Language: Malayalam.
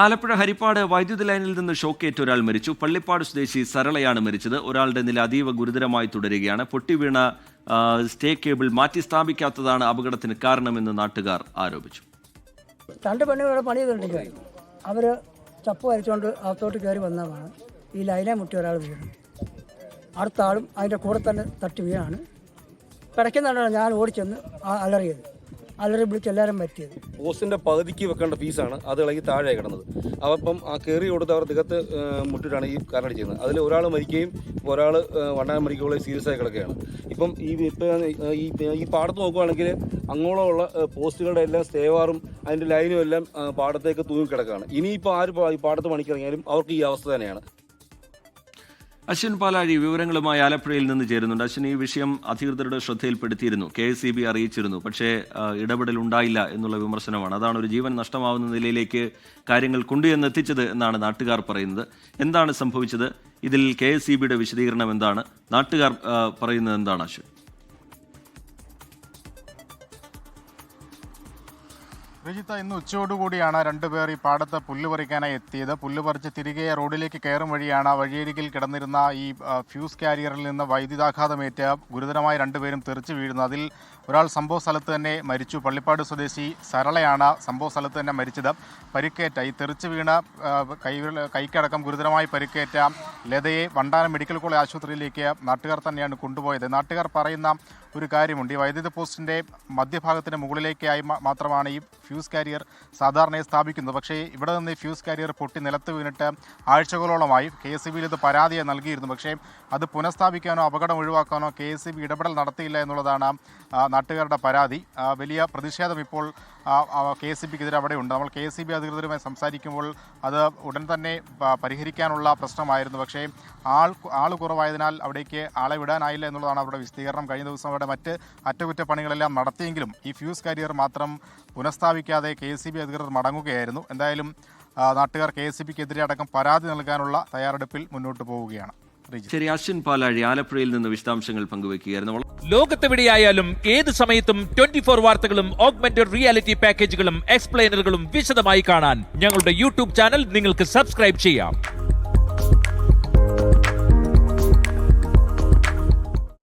ആലപ്പുഴ ഹരിപ്പാട് വൈദ്യുതി ലൈനിൽ നിന്ന് ഷോക്കേറ്റ് ഒരാൾ മരിച്ചു. പള്ളിപ്പാട് സ്വദേശി സരളയാണ് മരിച്ചത്. ഒരാളുടെ നില അതീവ ഗുരുതരമായി തുടരുകയാണ്. പൊട്ടിവീണ സ്റ്റേ കേബിൾ മാറ്റി സ്ഥാപിക്കാത്തതാണ് അപകടത്തിന് കാരണമെന്ന് നാട്ടുകാർ ആരോപിച്ചു. രണ്ട് പെണ്ണുകളുടെ പണി ചെയ്തുകൊണ്ടിരിക്കുകയായിരുന്നു അവർ ചപ്പ് വരച്ചുകൊണ്ട് അകത്തോട്ട് കയറി വന്നതാണ്. ഈ ലൈനെ മുട്ടി ഒരാൾ വീണു. അടുത്ത ആളും അതിന്റെ കൂടെ തന്നെ തട്ടി വീണാണ്. കിടക്കുന്നുണ്ടാണ് ഞാൻ ഓടിച്ചെന്ന് അലറിയത്. അലറി വിളിച്ച് എല്ലാവരും പറ്റിയത്. പോസ്റ്റിന്റെ പകുതിക്ക് വെക്കേണ്ട ഫീസാണ്. അത് ഇളകി താഴെ കിടന്നത്. അപ്പം ആ കയറി കൊടുത്ത് അവർ തികത്ത് മുട്ടിട്ടാണ് ഈ കാരണടി ചെയ്യുന്നത്. അതിൽ ഒരാൾ മരിക്കുകയും ഒരാൾ വണ്ടാനം മരിക്കുകയുള്ള സീരിയസ് ആയി കിടക്കുകയാണ്. ഇപ്പം ഈ ഇപ്പം ഈ ഈ പാടത്ത് നോക്കുകയാണെങ്കിൽ അങ്ങോളമുള്ള പോസ്റ്റുകളുടെ എല്ലാം സ്റ്റേവാറും അതിന്റെ ലൈനും എല്ലാം പാടത്തേക്ക് തൂങ്ങി കിടക്കുകയാണ് ഇനിയിപ്പോൾ ആര് ഈ പാടത്ത് പണിക്കിറങ്ങിയാലും അവർക്ക് ഈ അവസ്ഥ തന്നെയാണ്. അശ്വിൻ പാലാഴി വിവരങ്ങളുമായി ആലപ്പുഴയിൽ നിന്ന് ചേരുന്നുണ്ട്. അശ്വിൻ ഈ വിഷയം അധികൃതരുടെ ശ്രദ്ധയിൽപ്പെടുത്തിയിരുന്നു കെ എസ് ബി അറിയിച്ചിരുന്നു. പക്ഷേ ഇടപെടൽ ഉണ്ടായില്ല എന്നുള്ള വിമർശനമാണ്. അതാണ് ഒരു ജീവൻ നഷ്ടമാവുന്ന നിലയിലേക്ക് കാര്യങ്ങൾ കൊണ്ടുചെന്ന് എത്തിച്ചത് എന്നാണ് നാട്ടുകാർ പറയുന്നത്. എന്താണ് സംഭവിച്ചത്? ഇതിൽ കെ എസ് വിശദീകരണം എന്താണ്? നാട്ടുകാർ പറയുന്നത് എന്താണ് അശ്വിൻ? രജിത്ത ഇന്ന് ഉച്ചയോടുകൂടിയാണ് രണ്ടുപേർ ഈ പാടത്ത് പുല്ല് പറിക്കാനായി എത്തിയത്. പുല്ല് പറിച്ച് തിരികെ റോഡിലേക്ക് കയറും വഴിയാണ് വഴിയരികിൽ കിടന്നിരുന്ന ഈ ഫ്യൂസ് കാരിയറിൽ നിന്ന് വൈദ്യുതാഘാതമേറ്റ് ഗുരുതരമായി രണ്ടുപേരും തെറിച്ചു വീഴുന്നു. അതിൽ ഒരാൾ സംഭവ സ്ഥലത്ത് തന്നെ മരിച്ചു. പള്ളിപ്പാട് സ്വദേശി സരളയാണ് സംഭവ സ്ഥലത്ത് തന്നെ മരിച്ചത്. പരിക്കേറ്റ ഈ തെറിച്ച് വീണ കൈ കൈക്കടക്കം ഗുരുതരമായി പരിക്കേറ്റ ലതയെ വണ്ടാനം മെഡിക്കൽ കോളേജ് ആശുപത്രിയിലേക്ക് നാട്ടുകാർ തന്നെയാണ് കൊണ്ടുപോയത്. നാട്ടുകാർ പറയുന്ന ഒരു കാര്യമുണ്ട്. ഈ വൈദ്യുത പോസ്റ്റിന്റെ മധ്യഭാഗത്തിന് മുകളിലേക്കായി മാത്രമാണ് ഈ കാരിയർ സാധാരണയായി സ്ഥാപിക്കുന്നത് പക്ഷേ ഇവിടെ നിന്ന് ഫ്യൂസ് കാരിയർ പൊട്ടി നിലത്ത് വീണിട്ട് ആഴ്ചകളോളമായി കെ എസ് ബിയിൽ ഇത് പരാതിയായി നൽകിയിരുന്നു. പക്ഷേ അത് പുനഃസ്ഥാപിക്കാനോ അപകടം ഒഴിവാക്കാനോ കെ എസ് ബി ഇടപെടൽ നടത്തിയില്ല എന്നുള്ളതാണ് നാട്ടുകാരുടെ പരാതി വലിയ പ്രതിഷേധം ഇപ്പോൾ കെ എസ് ബിക്കെതിരെ അവിടെയുണ്ട് നമ്മൾ കെ എസ് ബി അധികൃതരുമായി സംസാരിക്കുമ്പോൾ അത് ഉടൻ തന്നെ പരിഹരിക്കാനുള്ള പ്രശ്നമായിരുന്നു. പക്ഷേ ആൾ ആൾ കുറവായതിനാൽ അവിടേക്ക് ആളെ വിടാനായില്ല എന്നുള്ളതാണ് അവരുടെ വിശദീകരണം. കഴിഞ്ഞ ദിവസം അവിടെ മറ്റ് അറ്റകുറ്റപ്പണികളെല്ലാം നടത്തിയെങ്കിലും ഈ ഫ്യൂസ് കാരിയർ മാത്രം പുനഃസ്ഥാപിക്കാതെ കെ എസ് ബി അധികൃതർ മടങ്ങുകയായിരുന്നു. എന്തായാലും നാട്ടുകാർ കെ എസ് ബിക്കെതിരെ അടക്കം പരാതി നൽകാനുള്ള തയ്യാറെടുപ്പിൽ മുന്നോട്ട് പോവുകയാണ്. ശരി അശ്വിൻ പാലാഴി ആലപ്പുഴയിൽ നിന്ന് വിശദാംശങ്ങൾ പങ്കുവെക്കുകയായിരുന്നു ലോകത്തെവിടെയായാലും ഏത് സമയത്തും ട്വന്റി ഫോർ വാർത്തകളും ഓഗ്മെന്റഡ് റിയാലിറ്റി പാക്കേജുകളും എക്സ്പ്ലെയിനറുകളും വിശദമായി കാണാൻ ഞങ്ങളുടെ യൂട്യൂബ് ചാനൽ നിങ്ങൾക്ക് സബ്സ്ക്രൈബ് ചെയ്യാം.